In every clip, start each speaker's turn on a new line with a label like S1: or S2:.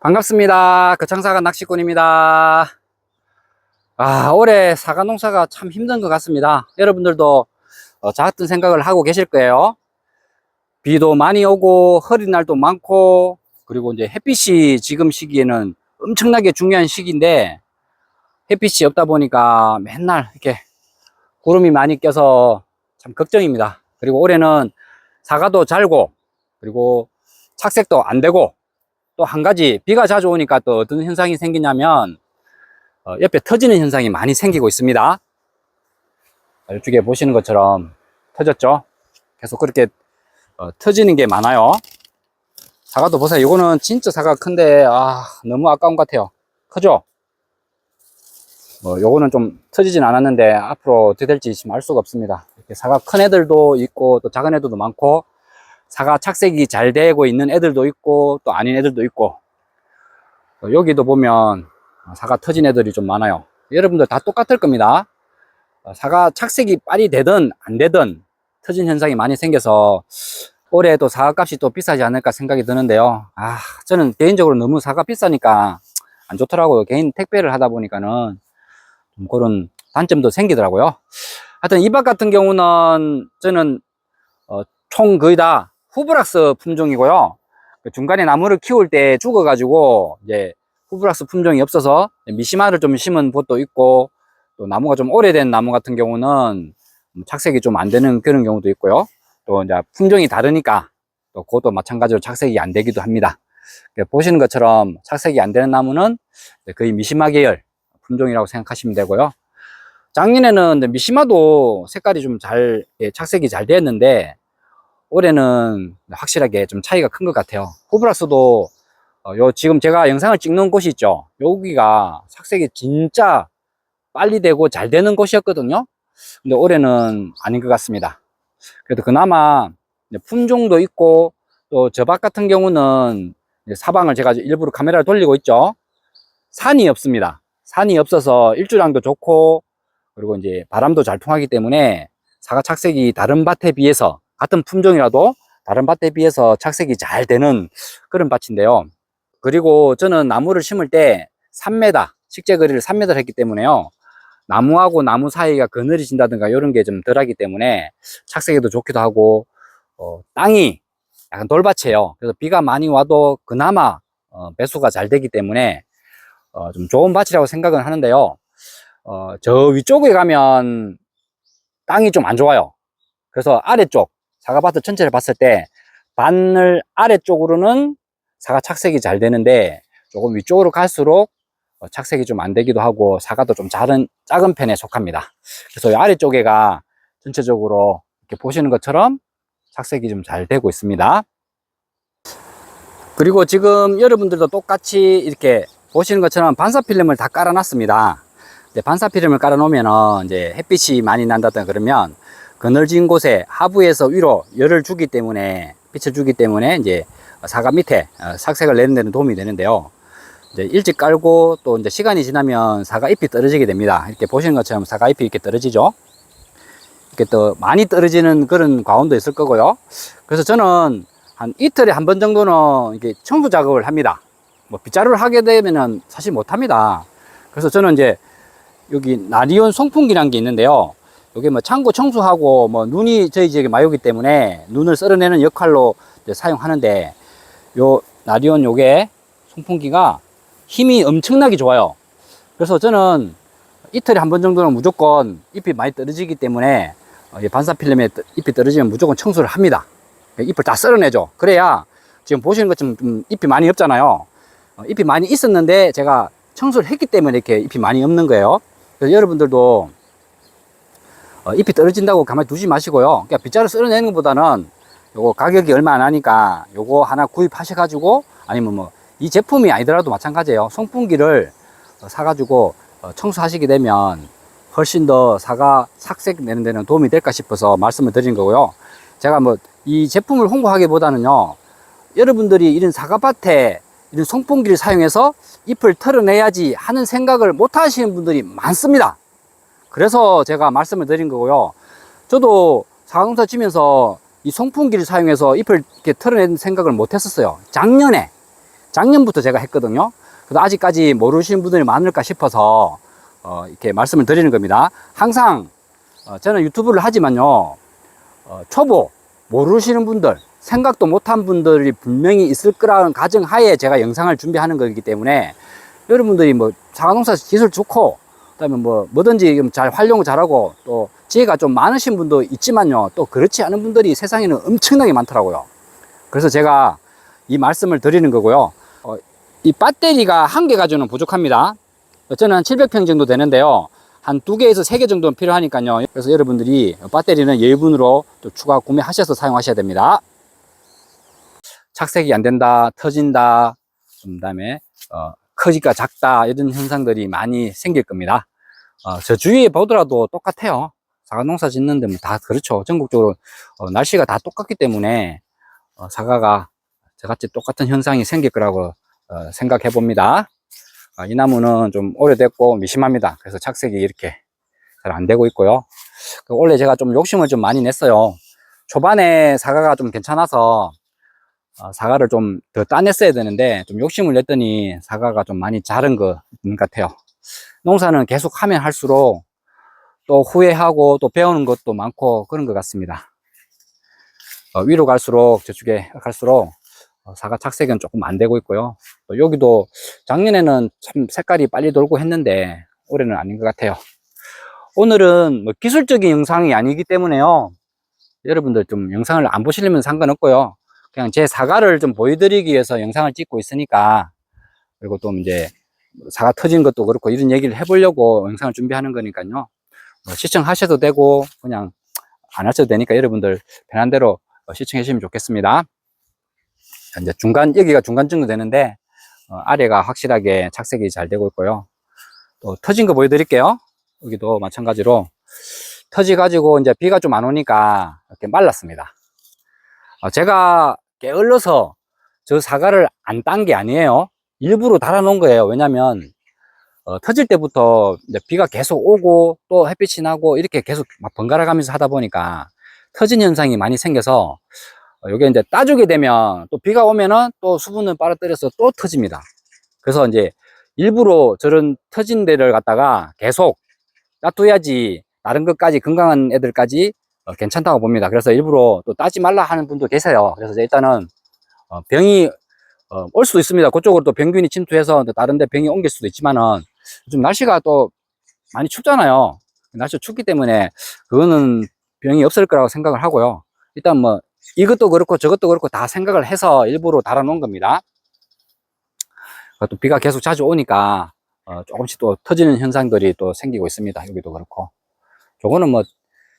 S1: 반갑습니다. 거창사가 낚시꾼입니다. 아, 올해 사과 농사가 참 힘든 것 같습니다. 여러분들도 어, 저 같은 생각을 하고 계실 거예요. 비도 많이 오고, 흐린 날도 많고, 그리고 이제 햇빛이 지금 시기에는 엄청나게 중요한 시기인데, 햇빛이 없다 보니까 맨날 이렇게 구름이 많이 껴서 참 걱정입니다. 그리고 올해는 사과도 잘고, 그리고 착색도 안 되고, 또 한 가지 비가 자주 오니까 또 어떤 현상이 생기냐면 어, 옆에 터지는 현상이 많이 생기고 있습니다. 이쪽에 보시는 것처럼 터졌죠? 계속 그렇게 어, 터지는 게 많아요. 사과도 보세요. 이거는 진짜 사과 큰데 아 너무 아까운 것 같아요. 크죠? 뭐 요거는 좀 터지진 않았는데 앞으로 어떻게 될지 지금 알 수가 없습니다. 이렇게 사과 큰 애들도 있고 또 작은 애들도 많고 사과 착색이 잘 되고 있는 애들도 있고 또 아닌 애들도 있고. 어, 여기도 보면 사과 터진 애들이 좀 많아요. 여러분들 다 똑같을 겁니다. 어, 사과 착색이 빨리 되든 안 되든 터진 현상이 많이 생겨서 올해도 사과 값이 또 비싸지 않을까 생각이 드는데요. 아 저는 개인적으로 너무 사과 비싸니까 안 좋더라고요. 개인 택배를 하다 보니까는 좀 그런 단점도 생기더라고요. 하여튼 이박 같은 경우는 저는 어, 총 거의 다 후브락스 품종이고요. 그 중간에 나무를 키울 때 죽어가지고 이제 후브락스 품종이 없어서 미시마를 좀 심은 곳도 있고 또 나무가 좀 오래된 나무 같은 경우는 착색이 좀 안 되는 그런 경우도 있고요. 또 이제 품종이 다르니까 또 그것도 마찬가지로 착색이 안 되기도 합니다. 보시는 것처럼 착색이 안 되는 나무는 거의 미시마 계열 품종이라고 생각하시면 되고요. 작년에는 미시마도 색깔이 좀 잘 착색이 잘 되었는데 올해는 확실하게 좀 차이가 큰 것 같아요. 후브라스도 어, 요 지금 제가 영상을 찍는 곳이 있죠. 여기가 착색이 진짜 빨리 되고 잘 되는 곳이었거든요. 근데 올해는 아닌 것 같습니다. 그래도 그나마 품종도 있고 또 저밭 같은 경우는 사방을 제가 일부러 카메라를 돌리고 있죠. 산이 없습니다. 산이 없어서 일주량도 좋고 그리고 이제 바람도 잘 통하기 때문에 사과 착색이 다른 밭에 비해서 같은 품종이라도 다른 밭에 비해서 착색이 잘 되는 그런 밭인데요. 그리고 저는 나무를 심을 때 3m, 식재 거리를 3m 했기 때문에요. 나무하고 나무 사이가 그늘이 진다든가 이런 게 좀 덜하기 때문에 착색에도 좋기도 하고 어, 땅이 약간 돌밭이에요. 그래서 비가 많이 와도 그나마 어, 배수가 잘 되기 때문에 어, 좀 좋은 밭이라고 생각은 하는데요. 어, 저 위쪽에 가면 땅이 좀 안 좋아요. 그래서 아래쪽 사과밭을 전체를 봤을 때 바늘 아래쪽으로는 사과 착색이 잘 되는데 조금 위쪽으로 갈수록 어, 착색이 좀 안 되기도 하고 사과도 좀 작은, 작은 편에 속합니다. 그래서 이 아래쪽에가 전체적으로 이렇게 보시는 것처럼 착색이 좀 잘 되고 있습니다. 그리고 지금 여러분들도 똑같이 이렇게 보시는 것처럼 반사 필름을 다 깔아 놨습니다. 반사 필름을 깔아 놓으면 이제 햇빛이 많이 난다든 그러면 그늘진 곳에 하부에서 위로 열을 주기 때문에 빛을 주기 때문에 이제 사과 밑에 어, 색색을 내는 데는 도움이 되는데요. 이제 일찍 깔고 또 이제 시간이 지나면 사과 잎이 떨어지게 됩니다. 이렇게 보시는 것처럼 사과 잎이 이렇게 떨어지죠. 이렇게 또 많이 떨어지는 그런 과온도 있을 거고요. 그래서 저는 한 이틀에 한 번 정도는 이게 청소 작업을 합니다. 뭐 빗자루를 하게 되면은 사실 못 합니다. 그래서 저는 이제 여기 나리온 송풍기라는 게 있는데요. 여기 뭐 창고 청소하고 뭐 눈이 저희 지역에 오기 때문에 눈을 썰어내는 역할로 사용하는데 요 나리온 요게 송풍기가 힘이 엄청나게 좋아요. 그래서 저는 이틀에 한 번 정도는 무조건 잎이 많이 떨어지기 때문에 어, 반사 필름에 잎이 떨어지면 무조건 청소를 합니다. 잎을 다 썰어내죠. 그래야 지금 보시는 것처럼 좀 잎이 많이 없잖아요. 어, 잎이 많이 있었는데 제가 청소를 했기 때문에 이렇게 잎이 많이 없는 거예요. 그래서 여러분들도 어, 잎이 떨어진다고 가만히 두지 마시고요. 그러니까 빗자루 썰어내는 것보다는 요거 가격이 얼마 안 하니까 요거 하나 구입하셔가지고 아니면 뭐 이 제품이 아니더라도 마찬가지예요. 송풍기를 어, 사가지고 어, 청소하시게 되면 훨씬 더 사과 착색 내는 데는 도움이 될까 싶어서 말씀을 드린 거고요. 제가 뭐 이 제품을 홍보하기보다는요. 여러분들이 이런 사과밭에 이런 송풍기를 사용해서 잎을 털어내야지 하는 생각을 못 하시는 분들이 많습니다. 그래서 제가 말씀을 드린 거고요. 저도 사과농사 치면서 이 송풍기를 사용해서 잎을 이렇게 털어내는 생각을 못 했었어요. 작년에. 작년부터 제가 했거든요. 그래서 아직까지 모르시는 분들이 많을까 싶어서 어, 이렇게 말씀을 드리는 겁니다. 항상 어, 저는 유튜브를 하지만요, 어, 초보 모르시는 분들, 생각도 못한 분들이 분명히 있을 거라는 가정하에 제가 영상을 준비하는 거기 때문에 여러분들이 뭐 사과농사 기술 좋고 그다음에 뭐 뭐든지 좀잘 활용을 잘하고 또 지혜가 좀 많으신 분도 있지만요, 또 그렇지 않은 분들이 세상에는 엄청나게 많더라고요. 그래서 제가 이 말씀을 드리는 거고요. 어, 이 배터리가 한 개 가지고는 부족합니다. 저는 700평 정도 되는데요. 한 두 개에서 세 개 정도는 필요하니까요. 그래서 여러분들이 배터리는 예분으로 또 추가 구매하셔서 사용하셔야 됩니다. 착색이 안 된다, 터진다, 그 다음에 어, 크기가 작다 이런 현상들이 많이 생길 겁니다. 어, 저 주위에 보더라도 똑같아요. 사과 농사 짓는데 뭐 다 그렇죠. 전국적으로 어, 날씨가 다 똑같기 때문에 어, 사과가 저같이 똑같은 현상이 생길 거라고 어, 생각해 봅니다. 아, 이 나무는 좀 오래됐고 미심합니다. 그래서 착색이 이렇게 잘 안 되고 있고요. 그 원래 제가 좀 욕심을 좀 많이 냈어요. 초반에 사과가 좀 괜찮아서 어, 사과를 좀 더 따냈어야 되는데 좀 욕심을 냈더니 사과가 좀 많이 자른 것 같아요. 농사는 계속 하면 할수록 또 후회하고 또 배우는 것도 많고 그런 것 같습니다. 어, 위로 갈수록 저쪽에 갈수록 어, 사과 착색은 조금 안 되고 있고요. 또 여기도 작년에는 참 색깔이 빨리 돌고 했는데 올해는 아닌 것 같아요. 오늘은 뭐 기술적인 영상이 아니기 때문에요. 여러분들 좀 영상을 안 보시려면 상관없고요. 그냥 제 사과를 좀 보여드리기 위해서 영상을 찍고 있으니까 그리고 또 이제 사과 터진 것도 그렇고 이런 얘기를 해보려고 영상을 준비하는 거니까요. 뭐 시청하셔도 되고 그냥 안 하셔도 되니까 여러분들 편한 대로 시청해 주시면 좋겠습니다. 이제 중간 여기가 중간 정도 되는데 어, 아래가 확실하게 착색이 잘 되고 있고요. 또 터진 거 보여드릴게요. 여기도 마찬가지로 터지 가지고 이제 비가 좀 안 오니까 이렇게 말랐습니다. 어, 제가 게을러서 저 사과를 안 딴 게 아니에요. 일부러 달아놓은 거예요. 왜냐면 어, 터질 때부터 비가 계속 오고 또 햇빛이 나고 이렇게 계속 막 번갈아 가면서 하다 보니까 터진 현상이 많이 생겨서 어, 요게 이제 따주게 되면 또 비가 오면은 또 수분을 빨아들여서 또 터집니다. 그래서 이제 일부러 저런 터진 데를 갖다가 계속 놔둬야지 다른 것까지 건강한 애들까지 어, 괜찮다고 봅니다. 그래서 일부러 또 따지 말라 하는 분도 계세요. 그래서 일단은 어, 병이 어, 올 수도 있습니다. 그쪽으로 또 병균이 침투해서 또 다른 데 병이 옮길 수도 있지만은 요즘 날씨가 또 많이 춥잖아요. 날씨가 춥기 때문에 그거는 병이 없을 거라고 생각을 하고요. 일단 뭐 이것도 그렇고 저것도 그렇고 다 생각을 해서 일부러 달아놓은 겁니다. 어, 또 비가 계속 자주 오니까 어, 조금씩 또 터지는 현상들이 또 생기고 있습니다. 여기도 그렇고. 저거는 뭐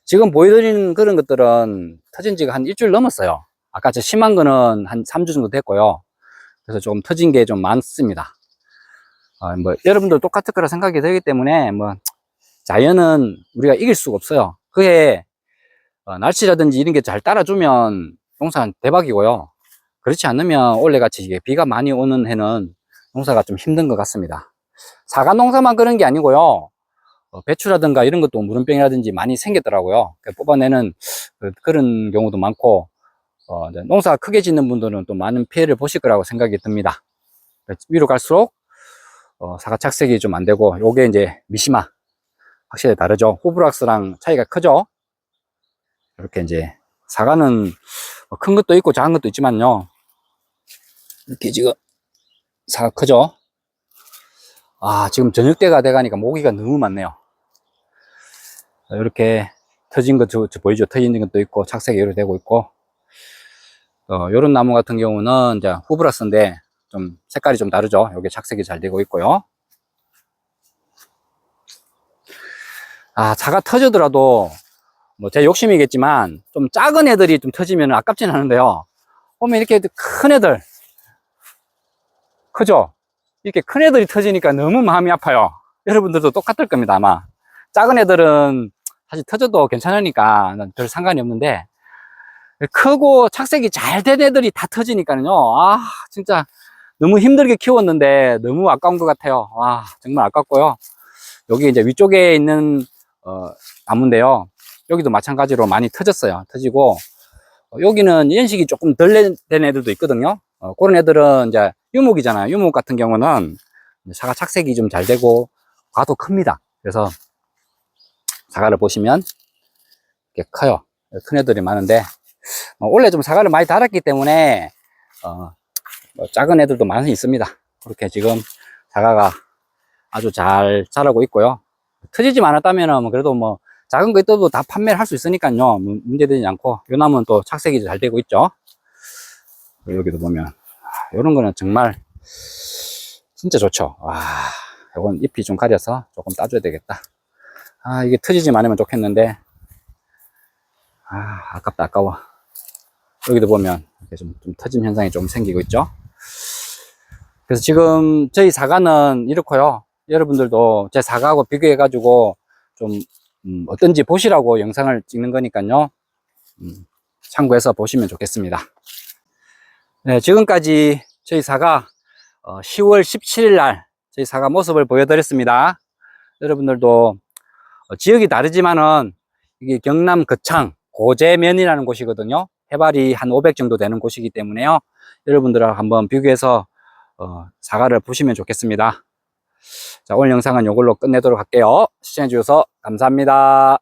S1: 지금 보여드리는 그런 것들은 터진 지가 한 일주일 넘었어요. 아까 저 심한 거는 한 3주 정도 됐고요. 그래서 조금 터진 게 좀 많습니다. 어, 뭐 여러분들 똑같을 거라 생각이 되기 때문에 뭐 자연은 우리가 이길 수가 없어요. 그해 어, 날씨라든지 이런 게 잘 따라주면 농사는 대박이고요. 그렇지 않으면 올해같이 이게 비가 많이 오는 해는 농사가 좀 힘든 것 같습니다. 사과 농사만 그런 게 아니고요. 어, 배추라든가 이런 것도 무름병이라든지 많이 생겼더라고요. 그 뽑아내는 그, 런 경우도 많고 어, 이제 농사 크게 짓는 분들은 또 많은 피해를 보실 거라고 생각이 듭니다. 위로 갈수록 어, 사과 착색이 좀 안 되고 요게 이제 미시마 확실히 다르죠. 호브락스랑 차이가 크죠. 이렇게 이제 사과는 뭐큰 것도 있고 작은 것도 있지만요. 이렇게 지금 사과 크죠. 아 지금 저녁 때가 돼가니까 모기가 너무 많네요. 이렇게 터진 것 저, 저 보이죠? 터진 것도 있고 착색이 이렇게 되고 있고 어, 요런 나무 같은 경우는 이제 후브라스인데 좀 색깔이 좀 다르죠. 여기 착색이 잘 되고 있고요. 아, 차가 터지더라도 뭐 제 욕심이겠지만 좀 작은 애들이 좀 터지면 아깝진 않은데요. 보면 이렇게 큰 애들 크죠? 이렇게 큰 애들이 터지니까 너무 마음이 아파요. 여러분들도 똑같을 겁니다, 아마. 작은 애들은 사실 터져도 괜찮으니까 별 상관이 없는데 크고 착색이 잘 된 애들이 다 터지니까요. 아, 진짜 너무 힘들게 키웠는데 너무 아까운 것 같아요. 와, 정말 아깝고요. 여기 이제 위쪽에 있는 어, 나무인데요. 여기도 마찬가지로 많이 터졌어요. 터지고 어, 여기는 연식이 조금 덜 된 애들도 있거든요. 어, 그런 애들은 이제 유목이잖아요. 유목 같은 경우는 사과 착색이 좀 잘 되고 과도 큽니다. 그래서 사과를 보시면 이렇게 커요. 큰 애들이 많은데 어, 원래 좀 사과를 많이 달았기 때문에 어, 뭐 작은 애들도 많이 있습니다. 그렇게 지금 사과가 아주 잘 자라고 있고요. 터지지 않았다면 그래도 뭐 작은 거 있어도 다 판매를 할 수 있으니까요. 문- 문제되지 않고 요 나무는 또 착색이 잘 되고 있죠. 여기도 보면 이런 거는 정말 진짜 좋죠. 와, 이건 잎이 좀 가려서 조금 따줘야 되겠다. 아, 이게 터지지 않으면 좋겠는데 아, 아깝다, 아까워. 여기도 보면 이렇게 좀, 좀 터진 현상이 좀 생기고 있죠. 그래서 지금 저희 사과는 이렇고요. 여러분들도 제 사과하고 비교해 가지고 좀 음, 어떤지 보시라고 영상을 찍는 거니까요. 음, 참고해서 보시면 좋겠습니다. 네, 지금까지 저희 사과 어, 10월 17일 날 저희 사과 모습을 보여드렸습니다. 여러분들도 어, 지역이 다르지만은 이게 경남 거창 고제면이라는 곳이거든요. 해발이 한 500 정도 되는 곳이기 때문에요. 여러분들하고 한번 비교해서 어, 사과를 보시면 좋겠습니다. 자, 오늘 영상은 이걸로 끝내도록 할게요. 시청해주셔서 감사합니다.